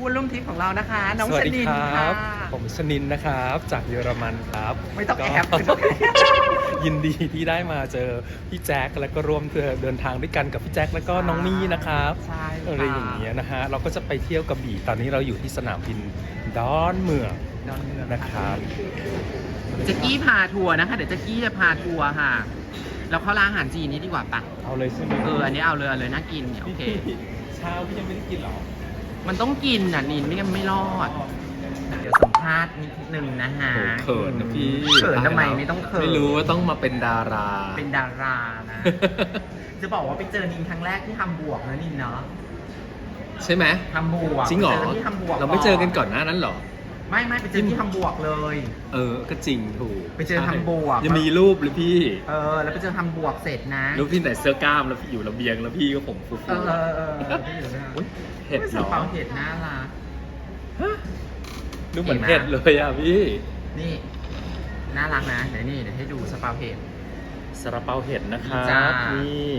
ผู้ร่วมทริปของเรานะคะ น้องสวัชสดีนินคค่ะรับผมชนินนะครับ จากเยอรมันครับไม่ต้องแอบก็ ไม่ต้องแอบ ยินดีที่ได้มาเจอพี่แจ็คแล้วก็ร่วมเดินทางด้วยกันกับพี่แจ็คแล้วก็น้องมี่นะครับใช่ค่ะอะไรอย่างเงี้ยนะฮะเราก็จะไปเที่ยวกระบี่ตอนนี้เราอยู่ที่สนามบินดอนเมืองดอนเมืองนะครับแจ็กกี้พาทัวร์นะคะ เดี๋ยวแจ็กกี้จะพาทัวร์ค่ะ เราเข้าร้านอาหารจีนนี้ดีกว่าปะเอาเลยใช่ไหมเอออันนี้เอาเลยเอาเลยน่ากินเนี่ยโอเค เช้าพี่ยังไม่ได้กินเหรอ มันต้องกินอะนินไม่งั้นไม่รอด เดี๋ยวสัมภาษณ์นิดนึงนะฮะโอ้เขินนะพี่เขินทำไมไม่ต้องเขิน ไม่รู้ว่าต้องมาเป็นดารา เป็นดารานะ จะบอกว่าไปเจอนินครั้งแรกที่ทำบวกนะนินเนาะใช่ไหมทำบวกจริงเหรอไปเจอที่ทำบวกเราไม่เจอกันก่อนหน้านั้นเหรอ ไม่ไม่ไปเจอที่ทำบวกเลย เออ ก็จริงถูกไปเจอทำบวก ยังมีรูปเลยพี่ เออ แล้วไปเจอทำบวกเสร็จนะ รูปที่ไหนเสื้อกล้ามแล้วพี่อยู่ระเบียงแล้วพี่ก็ผมฟูเออเออเออเออที่อยู่เนี่ยอุ๊ยเห็ดเหรอสปาเห็ดน่ารักดูเหมือนเห็เห็นดไหมเลยอะพี่ นี่น่ารักนะเดี๋ยวนี่เดี๋ยวให้ดูสปาเห็ดซาลาเปาเห็ดนะครัจ้าบนี่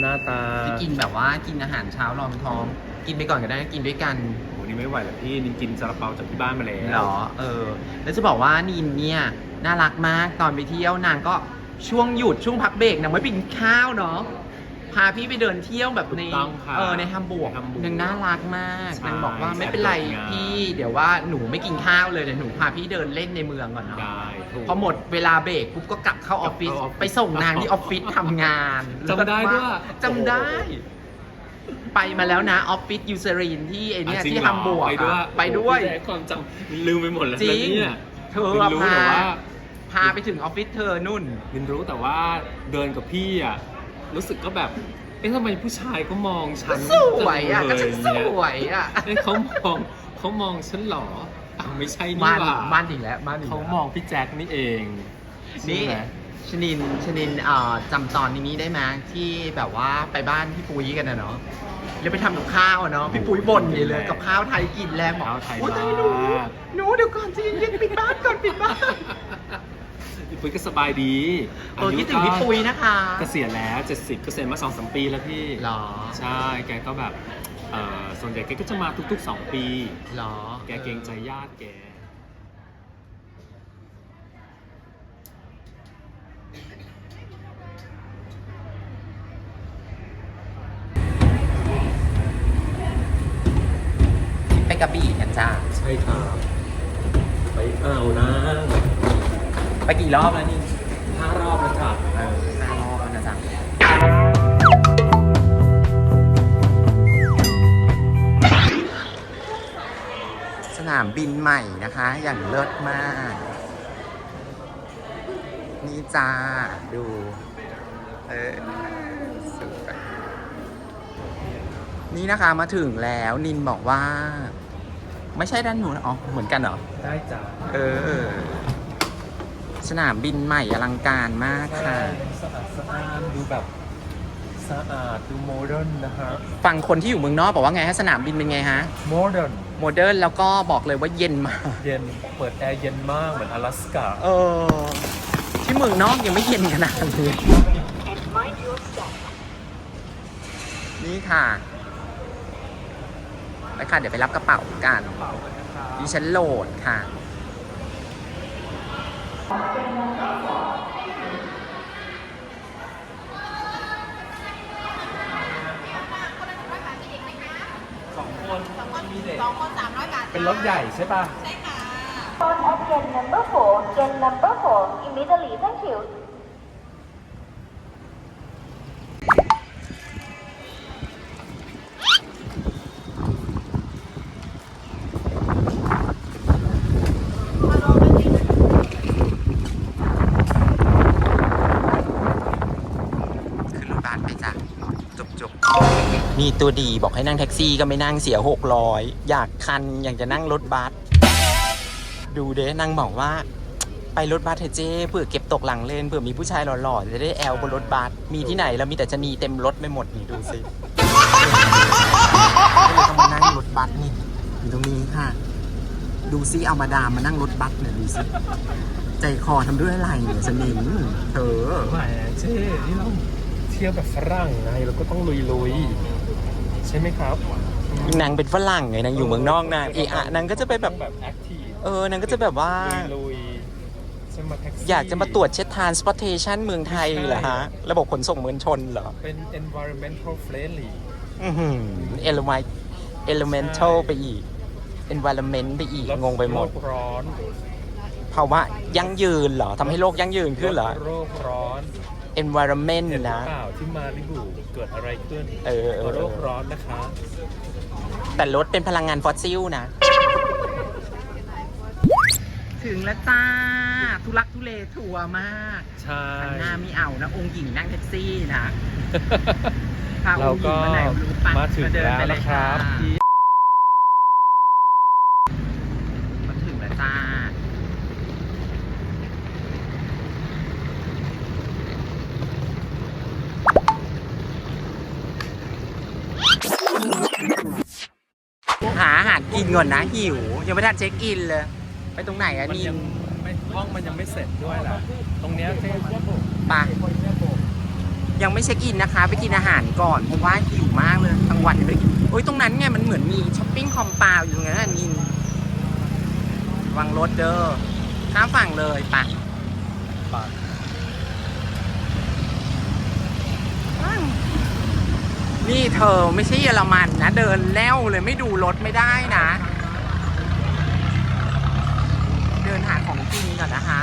หน้าตาที่กินแบบว่ากินอาหารเช้ารองท้อง กินไปก่อนก็ได้กินด้วยกันโอ้ นี่ไม่ไหวแล้วพี่นินกินซาลาเปาจากที่บ้านมาแล้วเหรอ เออ แล้วจะบอกว่านินเนี่ย น่ารักมากตอนไปเที่ยวนางก็ช่วงหยุดช่วงพักเบรกนางไม่ไปกินข้าวเนาะพาพี่ไปเดินเที่ยวแบบในถูกต้องครับเออในฮัมบวกในฮัมบูร์กนางน่ารักมากใช่นางบอกว่าไม่เป็นไรแอบเดินงาน พี่ เดี๋ยวว่าหนูไม่กินข้าวเลยเดี๋ยวหนูพาพี่เดินเล่นในเมืองก่อนเนาะได้ถูก พอหมดเวลาเบรกปุ๊บก็กลับเข้าออฟฟิศกลับเข้าออฟฟิศไปส่งนางที่ออฟฟิศทำงานจำได้ด้วย จำได้ ไปมาแล้วนะออฟฟิศยูเซรีนที่ไอเนี้ยอะจริงที่เหรอฮัมบวกไปด้วย อะไปด้วยโอ้โหพี่แจ๊คความจำลืมไปหมดแล้วจริง นะเนี่ยเธอลินรู้พาแต่ว่าพาไปถึงออฟฟิศเธอนุ่น ลินรู้แต่ว่าเดินกับพี่อะรู้สึกก็แบบเอ๊ะทำไมผู้ชายก็มองฉัก็นสวยอะก็จัฉังนเลสยวยอะเอ๊ะเขามองเขามองฉันเหรออ้าวไม่ใช่นี่มันหว่ามันอีกแล้วมันอีกเขาแล้ว มองพี่แจ็คนี่เองนี่ใช่ไหม ชนินชนินเอ่อจำตอนนี้ได้ไหมที่แบบว่าไปบ้านพี่ปุ้ยกันนะเนาะ แล้วไปทำกับข้าวอะเนาะพี่ปุ้ยบ่นใหญ่เลยกับข้าวไทยกินแรงบอกข้าวไทยโอ้ยมากตายหนูหนูเดี๋ยวก่อนสิเย็นๆปิดบ้านก่อนปิดบ้านพี่ปุ้ยก็สบายดีเออคิดถึงพี่ปุ้ยนะคะเกษียณแล้ว 70เกษียณมา2 3ปีแล้วพี่หรอใช่แกก็แบบเอ่อส่วนใหญ่แกก็จะมาทุกๆ 2 ปี หรอ แกเกรงใจญาติแก ไป กระบี่กันจ้าใช่ครับไปเอานะไปกี่รอบแล้วนี่ห้ารอบแล้วครับเออห้ารอบแล้วนะจ๊ะสนามบินใหม่นะคะ อย่างเลิศมาก นี่จ้า ดู เออสวยนี่นะคะมาถึงแล้วนินบอกว่า ไม่ใช่ด้านหนูนอ๋อ เหมือนกันเหรอ ได้จ้ะ เออ สนามบินใหม่อลังการมากค่ะ สะอาดสะอ้านดูแบบสะอาดดูโมเดิร์นนะฮะ ฟังคนที่อยู่เมืองนอกบอกว่าไงฮะสนามบินเป็นไงฮะ โมเดิร์น โมเดิร์นแล้วก็บอกเลยว่าเย็นมาก เย็น เปิดแอร์เย็นมากเหมือน阿拉斯กา เออ ที่เมืองนอกยังไม่เย็นขนาดนี้นี่ค่ะ ไปค่ะเดี๋ยวไปรับกระเป๋ากันดิฉันโหลดค่ะสองคนมีเด็กสองคนสามร้อยบาทเป็นรถใหญ่ใช่ป่ะ ใช่ค่ะ On at gate number 4, gate number 4, immediately, thank you. ขึ้นรถบัสไปจ้ะจบจบ มีตัวดีบอกให้นั่งแท็กซี่ก็ไม่นั่งเสียหกร้อยอยากคันอยากจะนั่งรถบัสดูเด้นางบอกว่า ไปรถบัสเถอะเจ้เผื่อเก็บตกหลังเลนเผื่อมีผู้ชายหล่อๆจะได้แอลบนรถบัสมีที่ไหนแล้วมีแต่ชะนีเต็มรถไม่หมดนี่ดูสิก็เลยต้องมานั่งรถบัสนี่อยู่ตรงนี้ค่ะ ดูซิเอามาดามมานั่งรถบัสเนี่ยดูซิใจคอทำด้วยอะไรเนี่ยสนิมเธอ แหมเจ๊นี่เราเที่ยวแบบฝรั่งไงเราก็ต้องลุยๆ ใช่ไหมครับนางเป็นฝรั่งไงนางอยู่เมืองนอกนางเอะอะนางก็จะไปแบบแบบแอคทีฟเออนางก็จะแบบว่า ลุยๆจะมาแท็กซี่อยากจะมาตรวจเช็ด transportation เมืองไทยเหรอฮะ ระบบขนส่งมวลชนเหรอ เป็น environmental friendly อือหือ element elemental ไปอีก environment ไปอีกลดงงไปหมด โลกร้อนภาวะยั่งยืนเหรอทำให้โลกยั่งยืนขึ้นเหรอลดโลกร้อน environment เห็นหรือนะเปล่าที่มาลิบูเกิดอะไรขึ้นเออเออ โลกร้อนนะคะ แต่รถเป็นพลังงานฟอสซิลนะ ถึงแล้วจ้า ทุลักทุเลทัวร์มากใช่หันหน้าไม่เอานะ องค์หญิงนั่งแท็กซี่นะพาอเรางค์หญิก็งมาไหนไม่รู้ปะมาถึงเดินแล้วไปเยนะครับะ ที่ มาถึงแล้วจ้า หาอาหารกินก่อนนะหิว ยังไม่ทันเช็คอินเลย ไปตรงไหนอะมันนิยันงไม่ห้องมันยังไม่เสร็จด้วยล่ะ ตรงเนี้ยเจ๊ปะยังไม่เช็คอินนะคะ ไปกินอาหารก่อนเพราะว่าหิวมากเลยทั้งวันยังไม่ได้กินโอ้ยตรงนั้นไงมันเหมือนมีช้อปปิ้งคอมเปาวอยู่ตรงนั้นน่ะนินวางรถเด้อข้ามฝั่งเลยปะ ปาก นี่เธอไม่ใช่เยอรมันนะ เดินแล้วเลยไม่ดูรถไม่ได้นะ เดินหาของกินก่อนนะคะ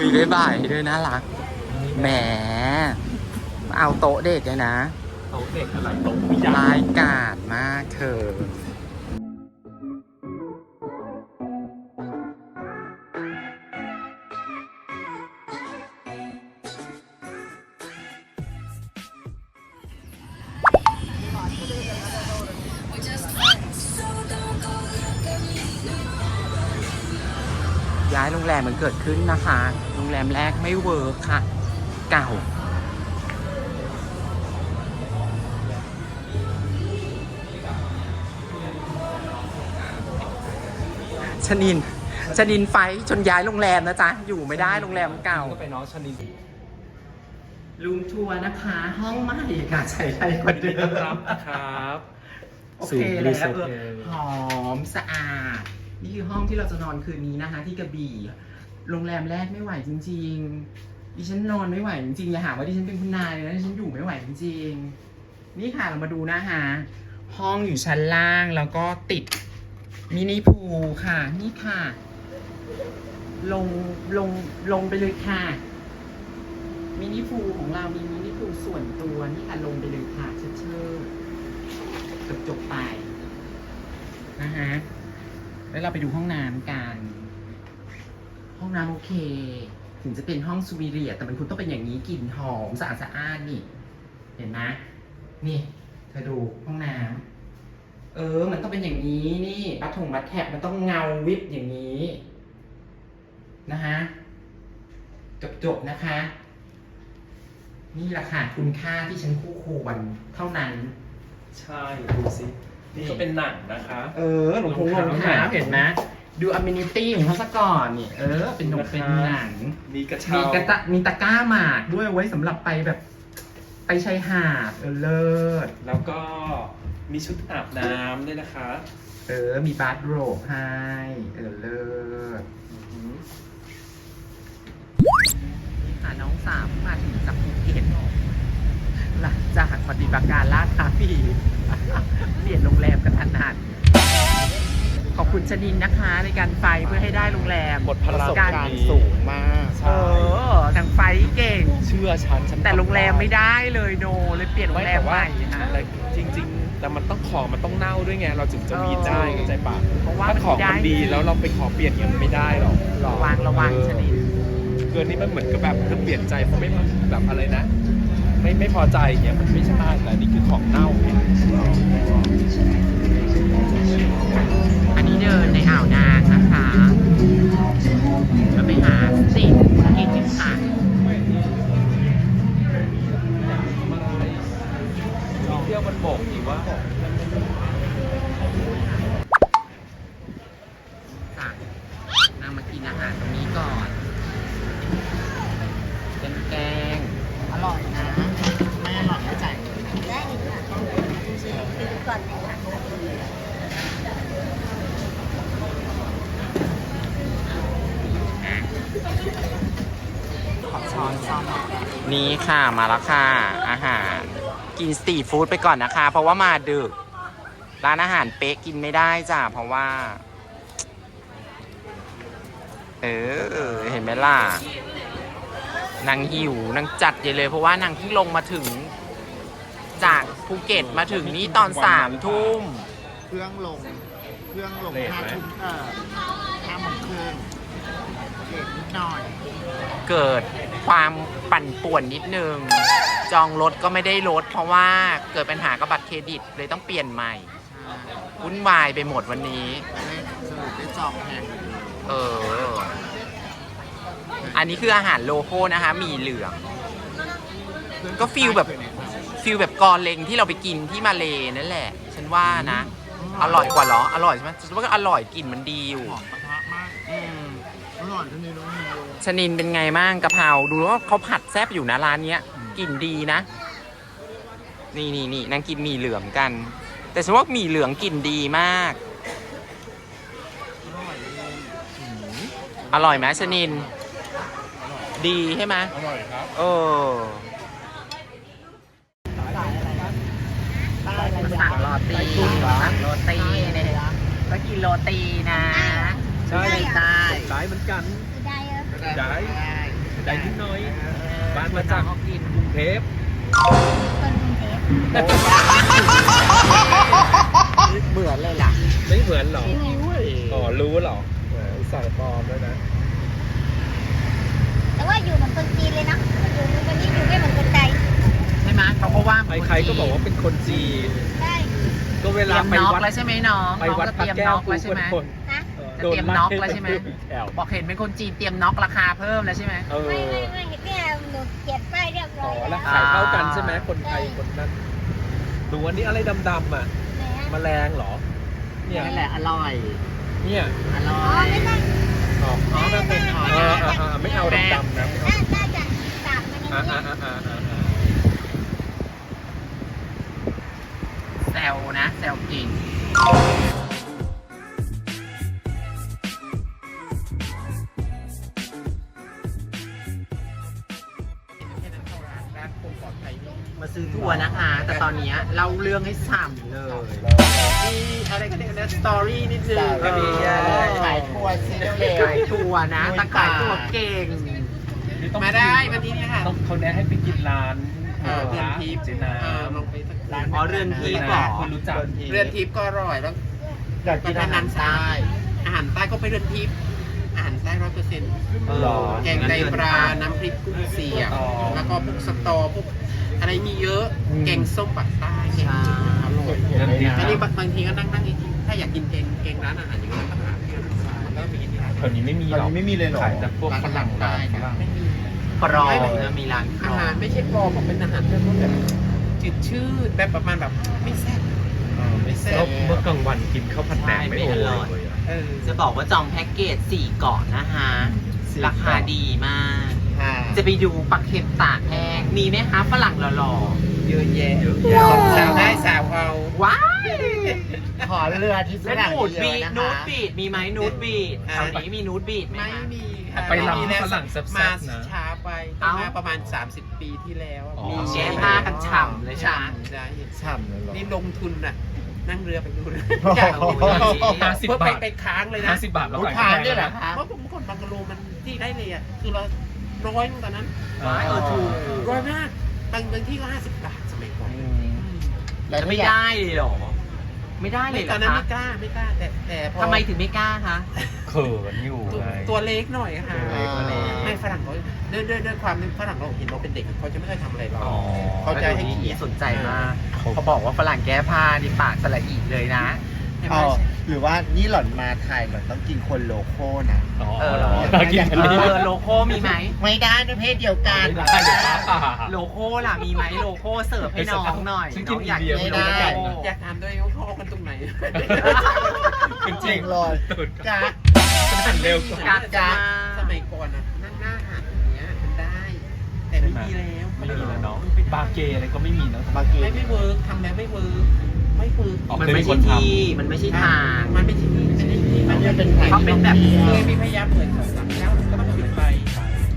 มีบ๊ายบายด้วยน่ารัก แหม เอาโต๊ะเด็กเลยนะ โต๊ะเด็กอะไรโต๊ะผู้ใหญ่รายกาดมากเธอ เกิดขึ้นนะคะ โรงแรมแรกไม่เวิร์คค่ะ เก่า ชนิน ชนินไฟท์จนย้ายโรงแรมนะจ๊ะ อยู่ไม่ได้โรงแรมเก่า ก็ไปน้องชนินรูมทัวร์นะคะ ห้องใหม่ค่ะใช้ใช้กว่ายินเดิดีต้อนมรับนะครับโอเคสู่แล้ว Blue เออ Hotel หอมสะอาด นี่คือห้องที่เราจะนอนคืนนี้นะคะ ที่กระบี่ โรงแรมแรกไม่ไหวจริง ๆ ดิฉันนอนไม่ไหวจริงๆอย่าหาว่าดิฉันเป็นคุณนายเลยนะดิฉันอยู่ไม่ไหวจริงๆ นี่ค่ะเรามาดูนะคะห้องอยู่ชั้นล่างแล้วก็ติดมินิพูลค่ะ นี่ค่ะ ลงลงลงไปเลยค่ะมินิพูลของเรามีมินิพูลส่วนตัวนี่ค่ะลงไปเลยค่ะเชิดเชิดจบจบไปนะฮะแล้วเราไปดูห้องน้ำกัน ห้องน้ำโอเค ถึงจะเป็นห้องซูวิเรียแต่มันคุณต้องเป็นอย่างนี้กลิ่นหอมสะอาดสะอ้านนี่ เห็นไหมนี่เธอดูห้องน้ำเออ มันต้องเป็นอย่างนี้นี่บัตถงบัตแท็บมันต้องเงาวิบอย่างนี้ นะฮะจบๆนะคะ นี่แหละค่ะคุณค่าที่ฉันคู่ควรเท่านั้น ใช่ดูสินี่ก็เป็นหนังนะคะ เออหลวงพงหลวงเท้าเห็นไหม ดูอ m ม n i ตี้ของเขาซะก่อนนี่ เออ เป็นหนกเป็นหนัง มีกระเช้ามีกระตะมีตะกร้าหมากด้วยไว้สำหรับไปแบบ ไปชายหาด เออเลิศ แล้วก็มีชุดอาบน้ำด้วยนะคะเออ มีบาร์โรบให้ เออเลิศ อือหือนี่ค่ะน้องสาวมาถึงจากภูเก็ตหลังจากปฏิบัติการล่าท้าผี เปลี่ยนโรงแรมกันทันหันข อบคุณชนินนะคะ ในการไฟเพื่อให้ได้โรงแรมหมดพลังการดีสูงมากใช่เออทางไฟเก่ง เชื่อฉันฉันแต่โรงแรมไม่ได้เลยโนเลยเปลี่ยนโรงแรมใหม่ค่ะ แต่จริง ๆ แต่มันต้องของมันต้องเน่าด้วยไงเราถึงจะมีได้เออเข้าใจปะเพราะว่าถ้าของมันไม่มันได้ ดีแล้วเราไปขอเปลี่ยนยังไม่ได้หรอกระวังระวังชนิน เกินนี้มันเหมือนกับแบบเธอเปลี่ยนใจเพราะไม่แบบอะไรนะ ไม่ไม่พอใจอย่างเงี้ยมันไม่ใช่แต่อันนี่คือของเน่าไงอันนี้เดินในอ่าวนางนะคะแล้วไปหาสิ่งกินกันค่ะเที่ยวมันบกอีกว่า จ้ะนางมากินอาหารตรงนี้ก่อน เป็นแกง อร่อยนะ ไม่อร่อยไม่จ่ายเงิน ได้เลยค่ะดูก่อนเลยค่ะ ขอช้อนซ่อมนี่ ค่ะมาแล้วค่ะ อาหารกินสตรีทฟู้ดไปก่อนนะคะ เพราะว่ามาดึก ร้านอาหารเป๊ะกินไม่ได้จ้ะเพราะว่า เออ เห็นไหมล่ะนางหิวนางจัดใหญ่เลย เพราะว่านางเพิ่งลงมาถึง จากภูเก็ตมาถึงนี่ตอนสามทุ่มเครื่องลง เครื่องลงเลทห้าไหมทุ่มเออห้าโมงครึ่งเลทนิดหน่อย เกิด ความปั่นป่วนนิดนึง จองรถก็ไม่ได้รถเพราะว่าเกิดปัญหากับบัตรเครดิตเลยต้องเปลี่ยนใหม่วุ่นวายไปหมดวันนี้ได้สรุปได้จองแพงเออ อันนี้คืออาหารโลโก้นะคะหมีเหลือง ก็ฟีลแบบ ฟิลแบบกอเลงที่เราไปกินที่มาเลนั่นแหละ ฉันว่านะ อร่อยกว่าเหรอ อร่อยใช่ไหมฉันว่าก็อร่อยกลิ่นมันดีอยู่ หอมกระทะมากอืมอ ร่อยที่นี่น้องมิวชนินเป็นไงบ้างกะเพราดูว่าเขาผัดแซ่บอยู่นะร้านเนี้ยกลิ่นดีนะ นี่นี่นี่นางกินหมี่เหลืองกัน แต่ฉันว่าหมี่เหลืองกลิ่นดีมาก อร่อยไหมชนิน ดีใช่ไหมอร่อยครับเออสั่งโรตีสั่งโรตีเนี่ยก็กินโรตีนะ ใช่ ได้ได้เหมือนกันได้เออได้ได้นิดหน่อย บ้านมามาจาจากกกินกรุงเทพคนกรุงเทพเหมือนเลยล่ะไม่เหมือนหรออ๋อรู้เหรอแหมอุตส่าห์ปลอมด้วยนะ แต่ว่าอยู่เหมือนคนจีนเลยเนาะอยู่วันนี้อยู่ไม่เหมือนคนไทยใช่ไหมเขาก็ว่าใครๆก็บอกว่าเป็นคนจีนได้ก็เวเตรีลายมไปน็อกวัดแล้วใช่ไหมน้องไปน้องวัดจะพระเตรียมแก้น็วอกแล้วใช่ไหมคนนะจะ เตรียมน็อกแล้วใช่ไหมแถวบอกเห็นเป็นคนจีนเตรียมน็อกราคาเพิ่มแล้วใช่ไหมเออไม่ไม่ไม่เนี่ยหนูเขียนป้ายเรียบร้อ๋ออยแล้แล้ววขายเท่ากันใช่ไหมคนไทยคนนั้นดูอันนี้อะไรดำๆอะไหนอะแมลงเหรอ เนี่ยนั่นแหละอร่อย เนี่ยอร่ออ๋อย ไม่ได้อ๋ออ๋อมันเป็นหอยเออเออเออไม่เอาดำๆนะไม่เอา น่าน่าจะสาบมันอย่างอ่าเงี้อ่ายอ่าอ่าอ่าแซวนะแซวกินมา อนเนี้ยเล่าเรื่องให้ฉ่ำเลยมีอะไรกันเนี่ยนะสตอรี่นิดนึงสตอรี่เออขายทัวร์สิเร็วๆขายทัวร์นะแต่ขายทัวร์เก่งนี่ต้องมาได้วันนี้เนี่ยค่ะ ต้องเขาแนะให้ไปกินร้านเออเรือนทิพย์เจนาเออลงไปสักร้านอ๋อเรือนทิพย์เหรอคนรู้จักเรือนทิพย์ก็อร่อยแล้วอยากกินอาหารใต้อาหารใต้ก็ไปเรือนทิพย์อาหารใต้ร้อยเปอร์เซ็นต์หรอแกงไตปลาน้ำพริกกุ้งเสียบอ๋อแล้วก็พวกสตอพวก อะไรมีเยอะแกงส้มปักใต้แกงจืดอร่อยเรือนทิพย์อันนี้บางบางทีก็นั่งนั่งอีกถ้าอยากกินแกงแกงร้านอาหารอย่างนี้ก็ต้องหาที่ร้านอาหารมันก็มีที่ร้านแถวนี้ไม่มีหรอกแถวนี้ไม่มีเลยเหรอขายแต่พวกฝรั่งร้านอาหารใต้ฝรั่ง ไม่มีปลอมมีร้านอาหารไม่ใช่ปลอมหรอกเป็นอาหารแบบว่าแบบจืดชืดแบบประมาณแบบไม่แซ่บไม่แซ่บแล้วเมื่อกลางวันกินข้าวผัดแดงไม่โอ้ไม่อร่อยเลยอะ เออจะบอกว่าจองแพ็กเกจ4เกาะนะคะสี่ราคาเกาะดีมาก ค่ะจะไปดูปักเข็มตากแห้งมีไหมคะฝรั่งหล่อเยอะแยะเยอะแยะๆสาวได้สาวเอาว้าย ขอเรือที่ฝแล้วรั่งนูดเยบีอะดๆนะนูดคะ บีดมีไหมนูดบีดแถวนี้มีนูดบีดไหมไม่คะ มีไปลำที่ฝรั่งแซ่บๆมานะช้าไปเอ้า มาประมาณ 30 ปีที่แล้วอ๋อ มีแก้ผ้ากันฉ่ำเลยใช่ไหม ฉ่ำได้ฉ่ำเลยเหรอ นี่ลงทุนน่ะ นั่งเรือไปดูนะโอ้โหอยากดูห้าสิบเพื่อไปบาท ไปค้างเลยนะห้าสิบบาทแล้วลูกขาย ค้าแพงด้วยเหรอนะครับเพราะผมคนบังกะโลมันที่ได้เลยอะ คือเรา ร้อยนึงตอนนั้นว้ายเออถูกร้อยมากบางบางที่ก็ห้าสิบบาทสมัยก่อนอืมแล้วจะไม่ไม่อยากได้เลยเหรอมไม่ได้เลยเหรตออนนั้นคะไม่กล้าไม่กล้า แต่แต่พอทำไมถึงไม่กล้าคะ เขินอยู่ตัวไง ตัวเล็กหน่อยค่ะตัวเล็กตัวเล็ก ไม่ฝรั่งเขาด้วยด้วยด้วยความที่ฝรั่งเราเห็นเราเป็นเด็กเขาจะไม่ค่อยทำอะไรเรา อ๋อ เขาจะให้เกียรติ สนใจมากเขาบอกว่าฝรั่งแก้ผ้านี่ปากสละอีเลยนะใช่ไหมอ๋อ หรือว่านี่หล่อนมาไทยหล่อนต้องกินคนโลโก้นะ อ๋อเออเหรอน่ากินกันเอดีอโลโก้มีไหม ไม่ได้ในเพศเดียวกัน ไม่ได้เดี๋ยวป้าป่า โลโก้ล่ะมีไหมโลโก้เสิร์ฟให้น้องหน่อยฉันกินองอยากอินเดียกินไม่โลได้โก้อยากถามด้วยว่าเขาเอากันตรงไหน เป็นจจริริงงเลย ตื่นกะฉันหันเร็วกว่า กัดจ้า สมัยก่อนนะนั่งหน้าหันอย่างเงี้ยมันได้ แต่ไม่มีแล้วไม่มีแล้วเนาะบาร์เกย์อะไรก็ไม่มีเนาะ บางที ไม่ไม่เวิร์กทำแล้วไม่เวิร์ก ไม่เวิร์กอ๋อมันไม่ใช่ที่มันไม่ใช่ทาง มันไม่ใช่ที่มันไม่ใช่ที่อันนี้เป็นเขาเป็นแบบเคยมีพยายามเปิดสองสามเจ้าก็ต้องหยุดไป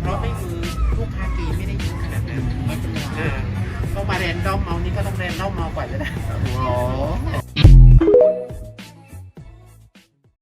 เพราะไม่คือลูกค้ากีไม่ได้เยอะขนาดนั้นอ่าต้องมาแรนดอมเมานี่ก็ต้องแรนดอมเมากว่าจะได้โอ้